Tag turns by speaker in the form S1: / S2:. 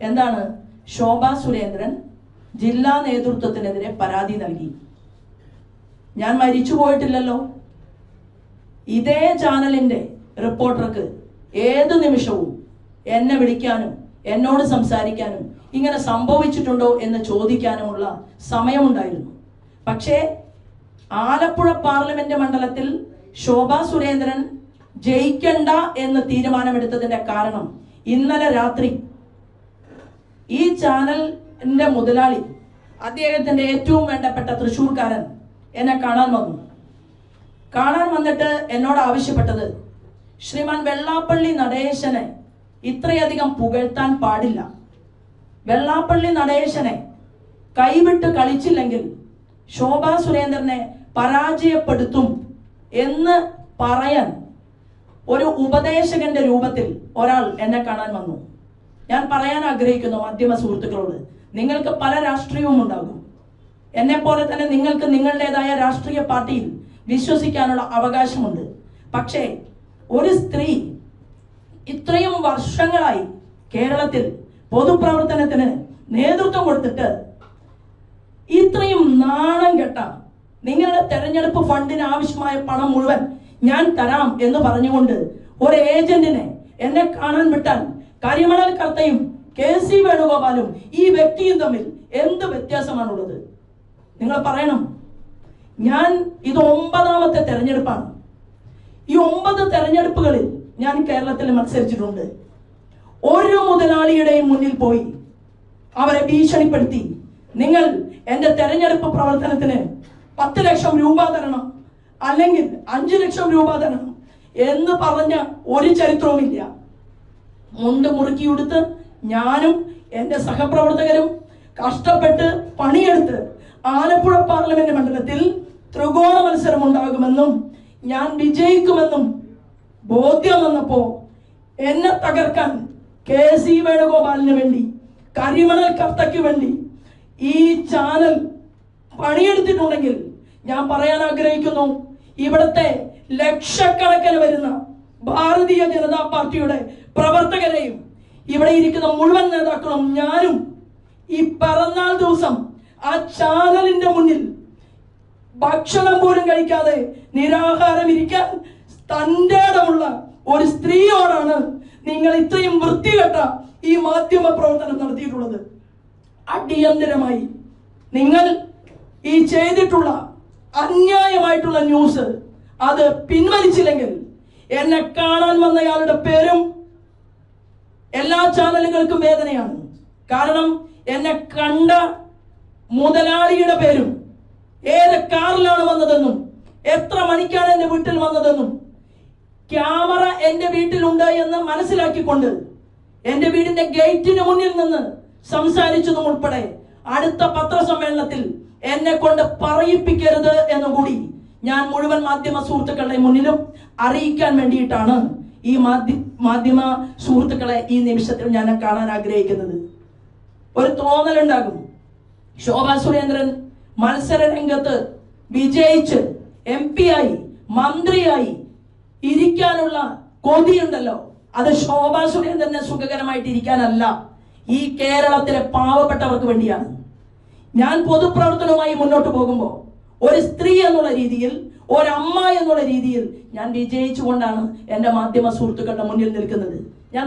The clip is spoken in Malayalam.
S1: എന്താണ്? ശോഭ സുരേന്ദ്രൻ ജില്ലാ നേതൃത്വത്തിനെതിരെ പരാതി നൽകി. ഞാൻ മരിച്ചു പോയിട്ടില്ലല്ലോ. ഇതേ ചാനലിന്റെ റിപ്പോർട്ടർക്ക് ഏത് നിമിഷവും എന്നെ വിളിക്കാനും എന്നോട് സംസാരിക്കാനും ഇങ്ങനെ സംഭവിച്ചിട്ടുണ്ടോ എന്ന് ചോദിക്കാനുമുള്ള സമയമുണ്ടായിരുന്നു. പക്ഷേ ആലപ്പുഴ പാർലമെന്റ് മണ്ഡലത്തിൽ ശോഭ സുരേന്ദ്രൻ ജയിക്കണ്ട എന്ന് തീരുമാനമെടുത്തതിന്റെ കാരണം ഇന്നലെ രാത്രി ചാനലിന്റെ മുതലാളി അദ്ദേഹത്തിന്റെ ഏറ്റവും വേണ്ടപ്പെട്ട തൃശ്ശൂർക്കാരൻ എന്നെ കാണാൻ വന്നു. കാണാൻ വന്നിട്ട് എന്നോട് ആവശ്യപ്പെട്ടത് ശ്രീമാൻ വെള്ളാപ്പള്ളി നടേശനെ ഇത്രയധികം പുകഴ്ത്താൻ പാടില്ല. വെള്ളാപ്പള്ളി നടേശനെ കൈവിട്ട് കളിച്ചില്ലെങ്കിൽ ശോഭാ സുരേന്ദ്രനെ പരാജയപ്പെടുത്തും എന്ന് പറയാൻ ഒരു ഉപദേശകന്റെ രൂപത്തിൽ ഒരാൾ എന്നെ കാണാൻ വന്നു. ഞാൻ പറയാൻ ആഗ്രഹിക്കുന്നു മാധ്യമ സുഹൃത്തുക്കളോട്. നിങ്ങൾക്ക് പല രാഷ്ട്രീയവും ഉണ്ടാകും. എന്നെ പോലെ തന്നെ നിങ്ങൾക്ക് നിങ്ങളുടേതായ രാഷ്ട്രീയ പാർട്ടിയിൽ വിശ്വസിക്കാനുള്ള അവകാശമുണ്ട്. പക്ഷേ ഒരു സ്ത്രീ ഇത്രയും വർഷങ്ങളായി കേരളത്തിൽ പൊതുപ്രവർത്തനത്തിന് നേതൃത്വം കൊടുത്തിട്ട് ഇത്രയും നാണം കെട്ട നിങ്ങളുടെ തെരഞ്ഞെടുപ്പ് ഫണ്ടിന് ആവശ്യമായ പണം മുഴുവൻ ഞാൻ തരാം എന്ന് പറഞ്ഞുകൊണ്ട് ഒരു ഏജന്റിനെ എന്നെ കാണാൻ വിട്ടാൽ കരിമണൽ കർത്തയും കെ സി വേണുഗോപാലും ഈ വ്യക്തിയും തമ്മിൽ എന്ത് വ്യത്യാസമാണുള്ളത്? നിങ്ങൾ പറയണം. ഞാൻ ഇത് ഒമ്പതാമത്തെ തെരഞ്ഞെടുപ്പാണ്. ഈ ഒമ്പത് തെരഞ്ഞെടുപ്പുകളിൽ ഞാൻ കേരളത്തിൽ മത്സരിച്ചിട്ടുണ്ട്. ഓരോ മുതലാളിയുടെയും മുന്നിൽ പോയി അവരെ ഭീഷണിപ്പെടുത്തി. നിങ്ങൾ എന്റെ തെരഞ്ഞെടുപ്പ് പ്രവർത്തനത്തിന് പത്ത് ലക്ഷം രൂപ തരണം അല്ലെങ്കിൽ അഞ്ചു ലക്ഷം രൂപ തരണം എന്ന് പറഞ്ഞ ഒരു ചരിത്രവുമില്ല. മുണ്ട് മുറുക്കിയെടുത്ത് ഞാനും എന്റെ സഹപ്രവർത്തകരും കഷ്ടപ്പെട്ട് പണിയെടുത്ത് ആലപ്പുഴ പാർലമെന്റ് മണ്ഡലത്തിൽ ത്രികോണ മത്സരം ഉണ്ടാകുമെന്നും ഞാൻ വിജയിക്കുമെന്നും ബോധ്യം വന്നപ്പോ എന്നെ തകർക്കാൻ കെ സി വേണുഗോപാലിന് വേണ്ടി കരിമണൽ കർത്തയ്ക്ക് വേണ്ടി ഈ ചാനൽ പണിയെടുത്തിട്ടുണ്ടെങ്കിൽ ഞാൻ പറയാൻ ആഗ്രഹിക്കുന്നു ഇവിടുത്തെ ലക്ഷക്കണക്കിന് വരുന്ന ഭാരതീയ ജനതാ പാർട്ടിയുടെ പ്രവർത്തകരെയും ഇവിടെ ഇരിക്കുന്ന മുഴുവൻ നേതാക്കളും ഞാനും ഈ പിറന്നാൾ ദിവസം ആ ചാനലിന്റെ മുന്നിൽ ഭക്ഷണം പോലും കഴിക്കാതെ നിരാഹാരം ഇരിക്കാൻ തന്റെ ഇടമുള്ള ഒരു സ്ത്രീയോടാണ് നിങ്ങൾ ഇത്രയും വൃത്തികെട്ട ഈ മാധ്യമ പ്രവർത്തനം നടത്തിയിട്ടുള്ളത്. അടിയന്തരമായി നിങ്ങൾ ഈ ചെയ്തിട്ടുള്ള അന്യായമായിട്ടുള്ള ന്യൂസ് അത് പിൻവലിച്ചില്ലെങ്കിൽ എന്നെ കാണാൻ വന്നയാളുടെ പേരും എല്ലാ ചാനലുകൾക്കും വേദനയാണ്. കാരണം എന്നെ കണ്ട മുതലാളിയുടെ പേരും ഏത് കാറിലാണ് വന്നതെന്നും എത്ര മണിക്കാണ് എന്റെ വീട്ടിൽ വന്നതെന്നും ക്യാമറ എന്റെ വീട്ടിലുണ്ട് എന്ന് മനസ്സിലാക്കിക്കൊണ്ട് എന്റെ വീടിന്റെ ഗേറ്റിന് മുന്നിൽ നിന്ന് സംസാരിച്ചതും ഉൾപ്പെടെ അടുത്ത പത്രസമ്മേളനത്തിൽ എന്നെ കൊണ്ട് പറയിപ്പിക്കരുത് എന്നുകൂടി ഞാൻ മുഴുവൻ മാധ്യമ സുഹൃത്തുക്കളുടെ മുന്നിലും അറിയിക്കാൻ വേണ്ടിയിട്ടാണ് ഈ മാധ്യ മാധ്യമ സുഹൃത്തുക്കളെ ഈ നിമിഷത്തിൽ ഞാൻ കാണാൻ ആഗ്രഹിക്കുന്നത്. ഒരു തോന്നലുണ്ടാകും. ശോഭാ സുരേന്ദ്രൻ മത്സര രംഗത്ത് വിജയിച്ച് എം പി ആയി മന്ത്രിയായി ഇരിക്കാനുള്ള കൊതിയുണ്ടല്ലോ. അത് ശോഭാ സുരേന്ദ്രനെ സുഖകരമായിട്ട് ഇരിക്കാനല്ല ഈ കേരളത്തിലെ പാവപ്പെട്ടവർക്ക് വേണ്ടിയാണ്. ഞാൻ പൊതുപ്രവർത്തനവുമായി മുന്നോട്ട് പോകുമ്പോൾ ഒരു സ്ത്രീ എന്നുള്ള രീതിയിൽ ഒരമ്മ എന്നുള്ള രീതിയിൽ ഞാൻ വിജയിച്ചുകൊണ്ടാണ് എന്റെ മാധ്യമ സുഹൃത്തുക്കളുടെ മുന്നിൽ നിൽക്കുന്നത്. ഞാൻ